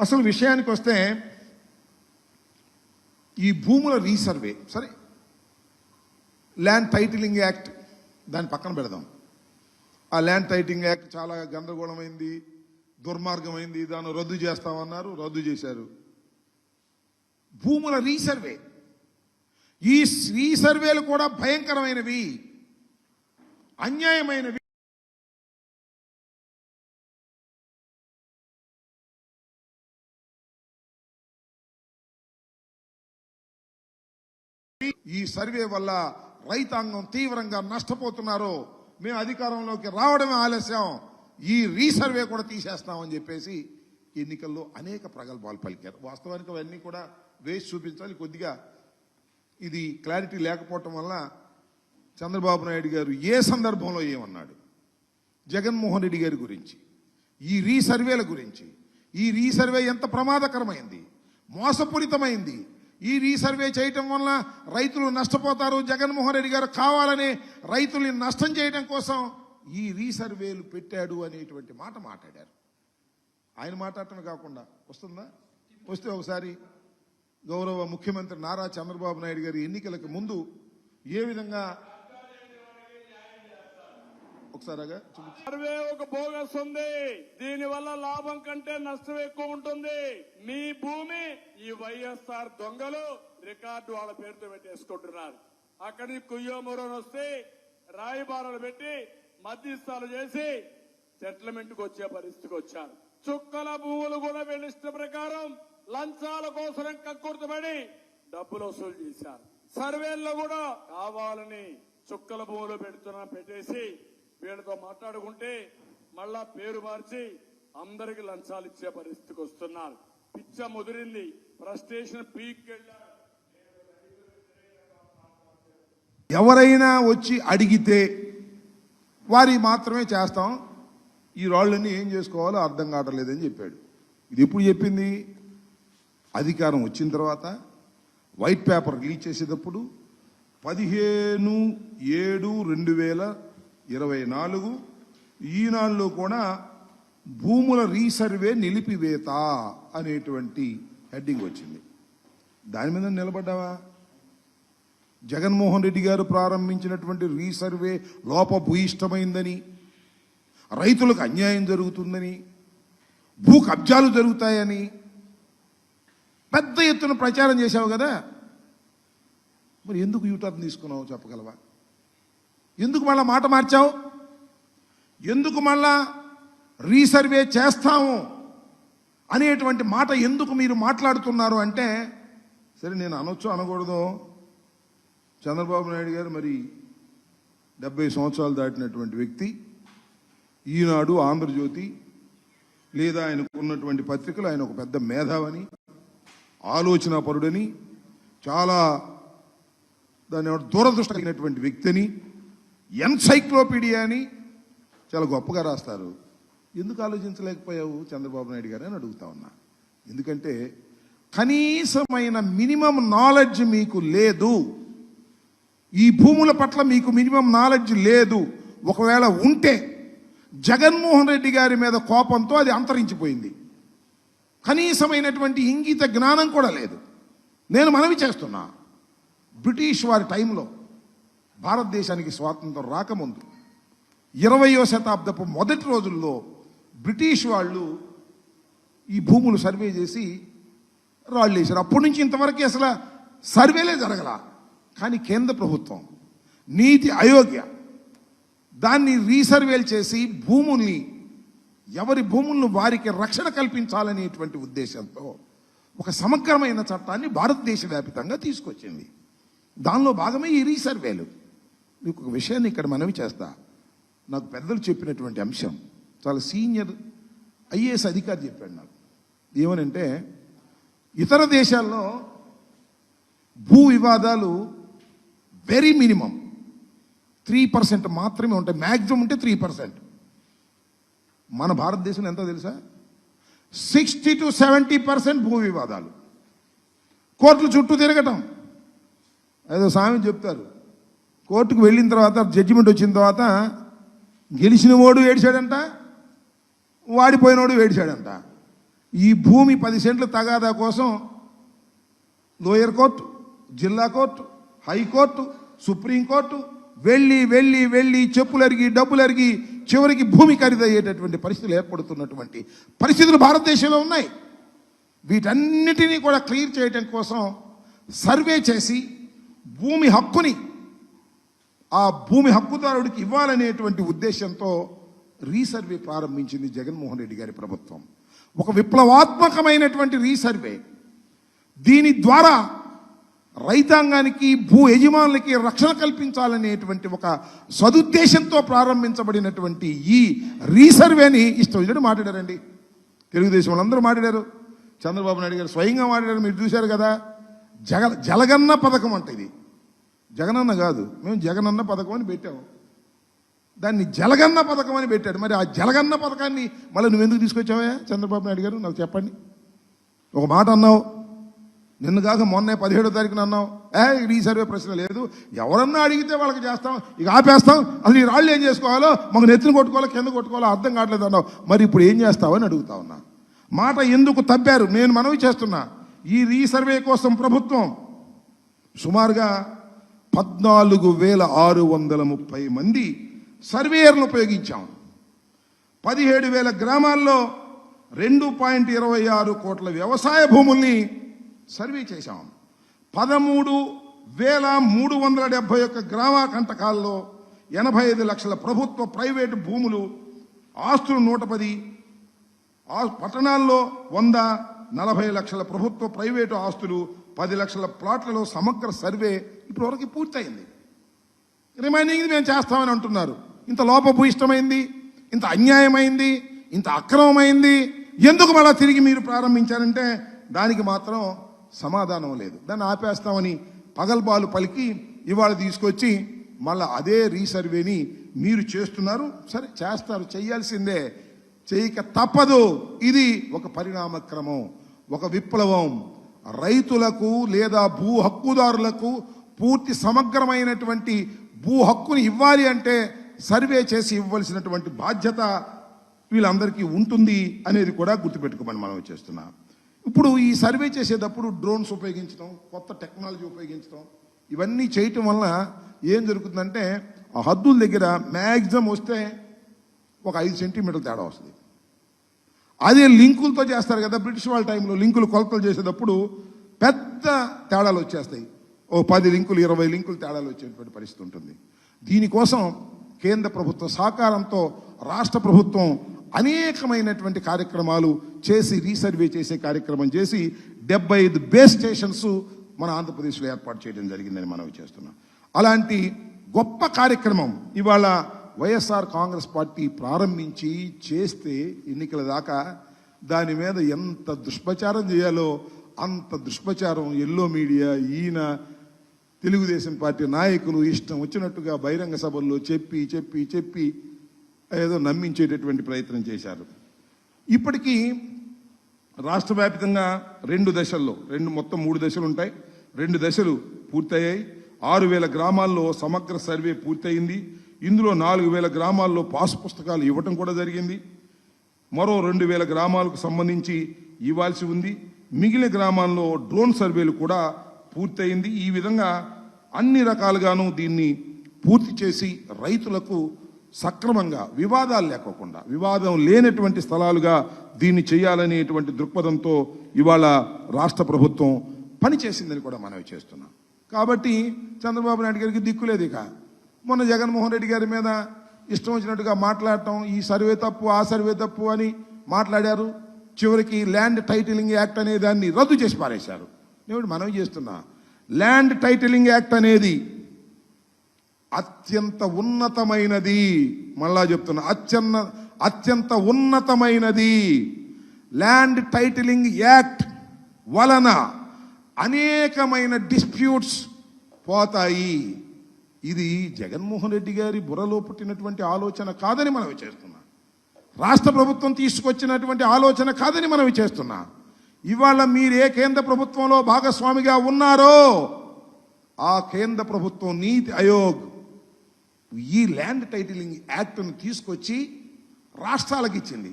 అసలు విషయానికి వస్తే ఈ భూముల రీసర్వే సరే ల్యాండ్ టైటిలింగ్ యాక్ట్ దాన్ని పక్కన పెడదాం. ఆ ల్యాండ్ టైటిలింగ్ యాక్ట్ చాలా గందరగోళమైంది దుర్మార్గమైంది దాన్ని రద్దు చేస్తామన్నారు రద్దు చేశారు. భూముల రీసర్వే. ఈ రీసర్వేలు కూడా భయంకరమైనవి అన్యాయమైనవి. సర్వే వల్ల రైతాంగం తీవ్రంగా నష్టపోతున్నారు. మేము అధికారంలోకి రావడమే ఆలస్యం. ఈ రీసర్వే కూడా తీసేస్తామని చెప్పేసి ఎన్నికల్లో అనేక ప్రగల్భాలు పలికారు. వాస్తవానికి అవన్నీ కూడా వేసి చూపించాలి. కొద్దిగా ఇది క్లారిటీ లేకపోవటం వల్ల చంద్రబాబు నాయుడు గారు ఏ సందర్భంలో ఏమన్నాడు? జగన్మోహన్ రెడ్డి గారి గురించి ఈ రీసర్వేల గురించి ఈ రీసర్వే ఎంత ప్రమాదకరమైంది మోసపూరితమైంది ఈ రీసర్వే చేయటం వల్ల రైతులు నష్టపోతారు. జగన్మోహన్ రెడ్డి గారు కావాలని రైతుల్ని నష్టం చేయడం కోసం ఈ రీసర్వేలు పెట్టాడు అనేటువంటి మాట మాట్లాడారు. ఆయన మాట్లాడటం కాకుండా వస్తుందా? వస్తే ఒకసారి గౌరవ ముఖ్యమంత్రి నారా చంద్రబాబు నాయుడు గారి ఎన్నికలకు ముందు ఏ విధంగా ఒకసారిగా సర్వే ఒక బోగస్ ఉంది. దీని వల్ల లాభం కంటే నష్టం ఎక్కువ ఉంటుంది. మీ భూమి ఈ వైఎస్ఆర్ దొంగలు రికార్డు వాళ్ళ పేరుతో పెట్టేసుకుంటున్నారు. అక్కడి నుంచి కుయ్యోమూరని వస్తే రాయబారాలు పెట్టి మధ్యస్థాలు చేసి సెటిల్మెంట్కు వచ్చే పరిస్థితికి వచ్చారు. చుక్కల భూములు కూడా వెళ్ళిష్ట ప్రకారం లంచాల కోసం కక్కుర్తపడి డబ్బులు వసూలు చేశారు. సర్వేల్లో కూడా కావాలని చుక్కల భూములు పెడుతున్నా పెట్టేసి వీళ్ళతో మాట్లాడుకుంటే మళ్ళా పేరు మార్చి అందరికి లంచాలు ఇచ్చే పరిస్థితికి వస్తున్నారు. పిచ్చ ముదిరింది. ఫ్రస్ట్రేషన్ పీక్ ఎవరైనా వచ్చి అడిగితే వారి మాత్రమే చేస్తాం. ఈ రాళ్ళని ఏం చేసుకోవాలో అర్థం కావట్లేదని చెప్పాడు. ఇది ఎప్పుడు చెప్పింది? అధికారం వచ్చిన తర్వాత వైట్ పేపర్ రిలీజ్ చేసేటప్పుడు పదిహేను ఏడు రెండు వేల ఇరవై నాలుగు ఈనాళ్ళు కూడా భూముల రీసర్వే నిలిపివేత అనేటువంటి హెడ్డింగ్ వచ్చింది. దాని మీద నిలబడ్డావా? జగన్మోహన్ రెడ్డి గారు ప్రారంభించినటువంటి రీసర్వే లోపభూయిష్టమైందని రైతులకు అన్యాయం జరుగుతుందని భూ కబ్జాలు జరుగుతాయని పెద్ద ఎత్తున ప్రచారం చేశావు కదా? మరి ఎందుకు యూటర్న్ తీసుకున్నావు చెప్పగలవా? ఎందుకు మళ్ళా మాట మార్చావు? ఎందుకు మళ్ళా రీసర్వే చేస్తాము? అనేటువంటి మాట ఎందుకు మీరు మాట్లాడుతున్నారు అంటే సరే నేను అనొచ్చు అనకూడదు చంద్రబాబు నాయుడు గారు మరి డెబ్బై సంవత్సరాలు దాటినటువంటి వ్యక్తి ఈనాడు ఆంధ్రజ్యోతి లేదా ఆయనకున్నటువంటి పత్రికలు ఆయన ఒక పెద్ద మేధావని ఆలోచన పరుడని చాలా దాని దూరదృష్టమైనటువంటి దూరదృష్టి కలిగినటువంటి వ్యక్తిని ఎన్సైక్లోపీడియా అని చాలా గొప్పగా రాస్తారు. ఎందుకు ఆలోచించలేకపోయావు చంద్రబాబు నాయుడు గారు అని అడుగుతా ఉన్నా. ఎందుకంటే కనీసమైన మినిమం నాలెడ్జ్ మీకు లేదు. ఈ భూముల పట్ల మీకు మినిమం నాలెడ్జ్ లేదు. ఒకవేళ ఉంటే జగన్మోహన్ రెడ్డి గారి మీద కోపంతో అది అంతరించిపోయింది. కనీసమైనటువంటి ఇంగిత జ్ఞానం కూడా లేదు. నేను మనవి చేస్తున్నా. బ్రిటిష్ వారి టైంలో భారతదేశానికి స్వాతంత్రం రాకముందు ఇరవయో శతాబ్దపు మొదటి రోజుల్లో బ్రిటిష్ వాళ్ళు ఈ భూములు సర్వే చేసి రాళ్ళు వేశారు. అప్పటి నుంచి ఇంతవరకు అసలు సర్వేలే జరగల. కానీ కేంద్ర ప్రభుత్వం నీతి అయోగ్య దాన్ని రీసర్వేలు చేసి భూముల్ని ఎవరి భూములను వారికి రక్షణ కల్పించాలనేటువంటి ఉద్దేశంతో ఒక సమగ్రమైన చట్టాన్ని భారతదేశ వ్యాపితంగా తీసుకొచ్చింది. దానిలో భాగమే ఈ రీసర్వేలు. మీకు ఒక విషయాన్ని ఇక్కడ మనవి చేస్తా. నాకు పెద్దలు చెప్పినటువంటి అంశం చాలా సీనియర్ ఐఏఎస్ అధికారి చెప్పాడు నాకు. ఏమనంటే ఇతర దేశాల్లో భూ వివాదాలు వెరీ మినిమం త్రీ పర్సెంట్ మాత్రమే ఉంటాయి. మ్యాక్సిమం ఉంటే త్రీ పర్సెంట్ మన భారతదేశంలో ఎంతో తెలుసా? సిక్స్టీ టు సెవెంటీ పర్సెంట్ భూ వివాదాలు. కోర్టులు చుట్టూ తిరగటం. ఏదో స్వామి చెప్తారు. కోర్టుకు వెళ్ళిన తర్వాత జడ్జిమెంట్ వచ్చిన తర్వాత గెలిచిన వాడు ఏడిచాడంట. వాడిపోయినోడు ఏడిచాడంట ఈ భూమి పది సెంట్ల తగాదా కోసం లోయర్ కోర్టు జిల్లా court high court supreme court వెళ్ళి వెళ్ళి వెళ్ళి చెప్పులు అరిగి డబ్బులు అరిగి చివరికి భూమి ఖరీదయ్యేటటువంటి పరిస్థితులు ఏర్పడుతున్నటువంటి పరిస్థితులు భారతదేశంలో ఉన్నాయి. వీటన్నిటినీ కూడా క్లియర్ చేయడం కోసం సర్వే చేసి భూమి హక్కుని ఆ భూమి హక్కుదారుడికి ఇవ్వాలనేటువంటి ఉద్దేశంతో రీసర్వే ప్రారంభించింది జగన్మోహన్ రెడ్డి గారి ప్రభుత్వం. ఒక విప్లవాత్మకమైనటువంటి రీసర్వే. దీని ద్వారా రైతాంగానికి భూ యజమానులకి రక్షణ కల్పించాలనేటువంటి ఒక సదుద్దేశంతో ప్రారంభించబడినటువంటి ఈ రీసర్వేని ఇష్టం వచ్చినట్టు మాట్లాడారండి. తెలుగుదేశం వాళ్ళందరూ మాట్లాడారు. చంద్రబాబు నాయుడు గారు స్వయంగా మాట్లాడారు. మీరు చూశారు కదా. జగ జలగన్న పథకం అంట ఇది. జగనన్న కాదు. మేము జగనన్న పథకం అని పెట్టాము. దాన్ని జలగన్న పథకం అని పెట్టాడు. మరి ఆ జలగన్న పథకాన్ని మళ్ళీ నువ్వెందుకు తీసుకొచ్చావా చంద్రబాబు నాయుడు గారు? నాకు చెప్పండి. ఒక మాట అన్నావు. నిన్ను కాక మొన్నే పదిహేడో తారీఖున అన్నావు. ఏ ఈ సర్వే ప్రశ్న లేదు. ఎవరన్నా అడిగితే వాళ్ళకి చేస్తాం. ఇక ఆపేస్తాం. అసలు ఈ రాళ్ళు ఏం చేసుకోవాలో? మాకు నెత్తిని కొట్టుకోవాలో? కింద కొట్టుకోవాలో? అర్థం కావట్లేదు అన్నావు. మరి ఇప్పుడు ఏం చేస్తావని అడుగుతా ఉన్నా. మాట ఎందుకు తప్పారు? నేను మనవి చేస్తున్నా. ఈ రీసర్వే కోసం ప్రభుత్వం సుమారుగా పద్నాలుగు వేల ఆరు వందల ముప్పై మంది సర్వేయర్లు ఉపయోగించాం. పదిహేడు వేల గ్రామాల్లో రెండు పాయింట్ ఇరవై ఆరు కోట్ల వ్యవసాయ భూముల్ని సర్వే చేశాం. పదమూడు వేల మూడు వందల డెబ్బై ఒక్క గ్రామ కంటకాల్లో ఎనభై ఐదు లక్షల ప్రభుత్వ ప్రైవేటు భూములు ఆస్తులు నూట పది ఆ పట్టణాల్లో వంద నలభై లక్షల ప్రభుత్వ ప్రైవేటు ఆస్తులు పది లక్షల ప్లాట్లలో సమగ్ర సర్వే ఇప్పటివరకు పూర్తయింది. రిమైనింగ్ మేము చేస్తామని అంటున్నారు. ఇంత లోపభూయిష్టమైంది ఇంత అన్యాయమైంది ఇంత అక్రమమైంది ఎందుకు మళ్ళా తిరిగి మీరు ప్రారంభించారంటే దానికి మాత్రం సమాధానం లేదు. దాన్ని ఆపేస్తామని పగల్బాలు పలికి ఇవాళ తీసుకొచ్చి మళ్ళా అదే రీసర్వేని మీరు చేస్తున్నారు. సరే చేస్తారు. చేయాల్సిందే. చేయక తప్పదు. ఇది ఒక పరిణామక్రమం ఒక విప్లవం. రైతులకు లేదా భూ హక్కుదారులకు పూర్తి సమగ్రమైనటువంటి భూ హక్కుని ఇవ్వాలి అంటే సర్వే చేసి ఇవ్వవలసినటువంటి బాధ్యత వీళ్ళందరికీ ఉంటుంది అనేది కూడా గుర్తుపెట్టుకోమని మనం చేస్తున్నాం. ఇప్పుడు ఈ సర్వే చేసేటప్పుడు డ్రోన్స్ ఉపయోగించడం కొత్త టెక్నాలజీ ఉపయోగించడం ఇవన్నీ చేయటం వల్ల ఏం జరుగుతుందంటే ఆ హద్దుల దగ్గర మ్యాక్సిమం వస్తే ఒక ఐదు సెంటీమీటర్ల తేడా వస్తుంది. అదే లింకులతో చేస్తారు కదా బ్రిటిష్ వాళ్ళ టైంలో లింకులు కొలతలు చేసేటప్పుడు పెద్ద తేడాలు వచ్చేస్తాయి. ఓ పది లింకులు ఇరవై లింకులు తేడాలు వచ్చేటువంటి పరిస్థితి ఉంటుంది. దీనికోసం కేంద్ర ప్రభుత్వ సహకారంతో రాష్ట్ర ప్రభుత్వం అనేకమైనటువంటి కార్యక్రమాలు చేసి రీసర్వే చేసే కార్యక్రమం చేసి డెబ్బై ఐదు బేస్ స్టేషన్స్ మన ఆంధ్రప్రదేశ్లో ఏర్పాటు చేయడం జరిగిందని మనం చేస్తున్నాం. అలాంటి గొప్ప కార్యక్రమం ఇవాళ వైఎస్ఆర్ కాంగ్రెస్ పార్టీ ప్రారంభించి చేస్తే ఎన్నికల దాకా దాని మీద ఎంత దుష్ప్రచారం చేయాలో అంత దుష్ప్రచారం ఎల్లో మీడియా ఈయన తెలుగుదేశం పార్టీ నాయకులు ఇష్టం వచ్చినట్టుగా బహిరంగ సభల్లో చెప్పి చెప్పి చెప్పి ఏదో నమ్మించేటటువంటి ప్రయత్నం చేశారు. ఇప్పటికీ రాష్ట్ర వ్యాప్తంగా రెండు దశల్లో రెండు మొత్తం మూడు దశలు ఉంటాయి. రెండు దశలు పూర్తయ్యాయి. ఆరు వేల గ్రామాల్లో సమగ్ర సర్వే పూర్తయింది. ఇందులో నాలుగు వేల గ్రామాల్లో పాస్ పుస్తకాలు ఇవ్వటం కూడా జరిగింది. మరో రెండు వేల గ్రామాలకు సంబంధించి ఇవ్వాల్సి ఉంది. మిగిలిన గ్రామాల్లో డ్రోన్ సర్వేలు కూడా పూర్తయింది. ఈ విధంగా అన్ని రకాలుగాను దీన్ని పూర్తి చేసి రైతులకు సక్రమంగా వివాదాలు లేకోకుండా వివాదం లేనటువంటి స్థలాలుగా దీన్ని చేయాలనేటువంటి దృక్పథంతో ఇవాళ రాష్ట్ర ప్రభుత్వం పనిచేసిందని కూడా మనవి చేస్తున్నాం. కాబట్టి చంద్రబాబు నాయుడు గారికి దిక్కులేదు ఇక. మొన్న జగన్మోహన్ రెడ్డి గారి మీద ఇష్టం వచ్చినట్టుగా మాట్లాడటం ఈ సర్వే తప్పు ఆ సర్వే తప్పు అని మాట్లాడారు. చివరికి ల్యాండ్ టైటిలింగ్ యాక్ట్ అనే దాన్ని రద్దు చేసి పారేశారు. నేను మనవి చేస్తున్నా. ల్యాండ్ టైటిలింగ్ యాక్ట్ అనేది అత్యంత ఉన్నతమైనది. మళ్ళా చెప్తున్నా అత్యన్న అత్యంత ఉన్నతమైనది. ల్యాండ్ టైటిలింగ్ యాక్ట్ వలన అనేకమైన డిస్ప్యూట్స్ పోతాయి. ఇది జగన్మోహన్ రెడ్డి గారి బుర్రలో పుట్టినటువంటి ఆలోచన కాదని మనం చేస్తున్నా రాష్ట్ర ప్రభుత్వం తీసుకొచ్చినటువంటి ఆలోచన కాదని మనం చేస్తున్నా ఇవాళ మీరు ఏ కేంద్ర ప్రభుత్వంలో భాగస్వామిగా ఉన్నారో ఆ కేంద్ర ప్రభుత్వం నీతి ఆయోగ్ ఈ ల్యాండ్ టైటిలింగ్ యాక్ట్ను తీసుకొచ్చి రాష్ట్రాలకు ఇచ్చింది.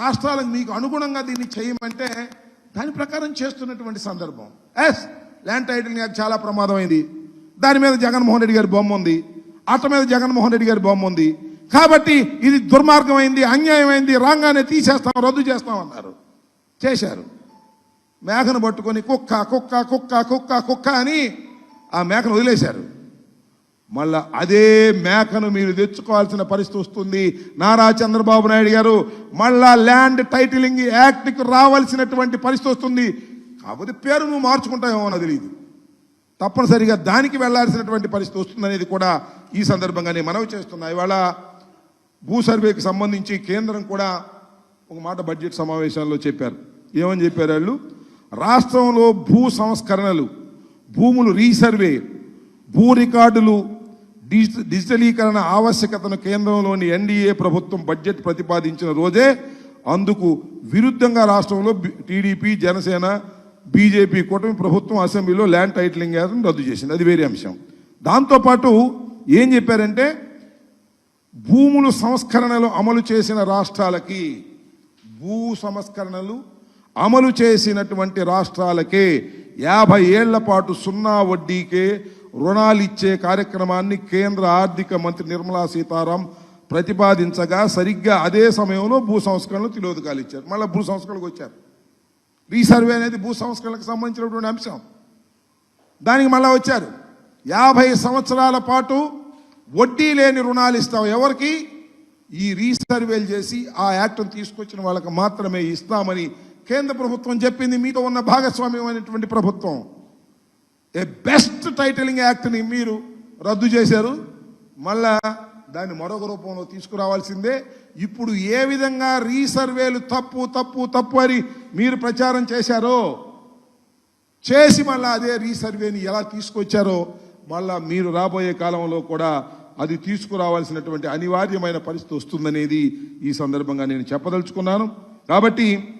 రాష్ట్రాలకు మీకు అనుగుణంగా దీన్ని చేయమంటే దాని ప్రకారం చేస్తున్నటువంటి సందర్భం. ఎస్ ల్యాండ్ టైటిల్ యాక్ట్ చాలా ప్రమాదమైంది. దాని మీద జగన్మోహన్ రెడ్డి గారి బొమ్మ ఉంది. అట్ట మీద జగన్మోహన్ రెడ్డి గారి బొమ్మ ఉంది. కాబట్టి ఇది దుర్మార్గమైంది అన్యాయమైంది రాగానే తీసేస్తాం రద్దు చేస్తామన్నారు చేశారు. మేకను పట్టుకొని కుక్క కుక్క కుక్క కుక్క కుక్క అని ఆ మేకను వదిలేశారు. మళ్ళా అదే మేకను మీరు తెచ్చుకోవాల్సిన పరిస్థితి వస్తుంది. నారా చంద్రబాబు నాయుడు గారు మళ్ళా ల్యాండ్ టైటిలింగ్ యాక్ట్కి రావాల్సినటువంటి పరిస్థితి వస్తుంది. కాకపోతే పేరు నువ్వు మార్చుకుంటావేమో అని తెలియదు తప్పనిసరిగా దానికి వెళ్ళాల్సినటువంటి పరిస్థితి వస్తుందనేది కూడా ఈ సందర్భంగానే మనవి చేస్తున్నా. ఇవాళ భూ సర్వేకి సంబంధించి కేంద్రం కూడా ఒక మాట బడ్జెట్ సమావేశాల్లో చెప్పారు. ఏమని చెప్పారు వాళ్ళు? రాష్ట్రంలో భూ సంస్కరణలు భూములు రీసర్వే భూ రికార్డులు డిజిటలీకరణ ఆవశ్యకతను కేంద్రంలోని ఎన్డీఏ ప్రభుత్వం బడ్జెట్ ప్రతిపాదించిన రోజే అందుకు విరుద్ధంగా రాష్ట్రంలో టీడీపీ జనసేన బీజేపీ కూటమి ప్రభుత్వం అసెంబ్లీలో ల్యాండ్ టైటిలింగ్ యాక్ట్ను రద్దు చేసింది. అది వేరే అంశం. దాంతోపాటు ఏం చెప్పారంటే భూములు సంస్కరణలు అమలు చేసిన రాష్ట్రాలకి భూ సంస్కరణలు అమలు చేసినటువంటి రాష్ట్రాలకే యాభై ఏళ్ళ పాటు సున్నా వడ్డీకే రుణాలు ఇచ్చే కార్యక్రమాన్ని కేంద్ర ఆర్థిక మంత్రి నిర్మలా సీతారాం ప్రతిపాదించగా సరిగ్గా అదే సమయంలో భూ సంస్కరణలు తిలోదకాలు ఇచ్చారు. మళ్ళీ భూ సంస్కరణకు వచ్చారు. రీసర్వే అనేది భూ సంస్కరణకు సంబంధించినటువంటి అంశం. దానికి మళ్ళీ వచ్చారు. యాభై సంవత్సరాల పాటు వడ్డీ లేని రుణాలు ఇస్తాం ఎవరికి? ఈ రీసర్వేలు చేసి ఆ యాక్ట్ను తీసుకొచ్చిన వాళ్ళకి మాత్రమే ఇస్తామని కేంద్ర ప్రభుత్వం చెప్పింది మీతో ఉన్న భాగస్వామ్యం అనేటువంటి ప్రభుత్వం. ఏ బెస్ట్ టైటిలింగ్ యాక్ట్ని మీరు రద్దు చేశారు. మళ్ళా దాన్ని మరొక రూపంలో తీసుకురావాల్సిందే. ఇప్పుడు ఏ విధంగా రీసర్వేలు తప్పు తప్పు తప్పు అని మీరు ప్రచారం చేశారో చేసి మళ్ళా అదే రీసర్వేని ఎలా తీసుకొచ్చారో మళ్ళా మీరు రాబోయే కాలంలో కూడా అది తీసుకురావాల్సినటువంటి అనివార్యమైన పరిస్థితి వస్తుందనేది ఈ సందర్భంగా నేను చెప్పదలుచుకున్నాను. కాబట్టి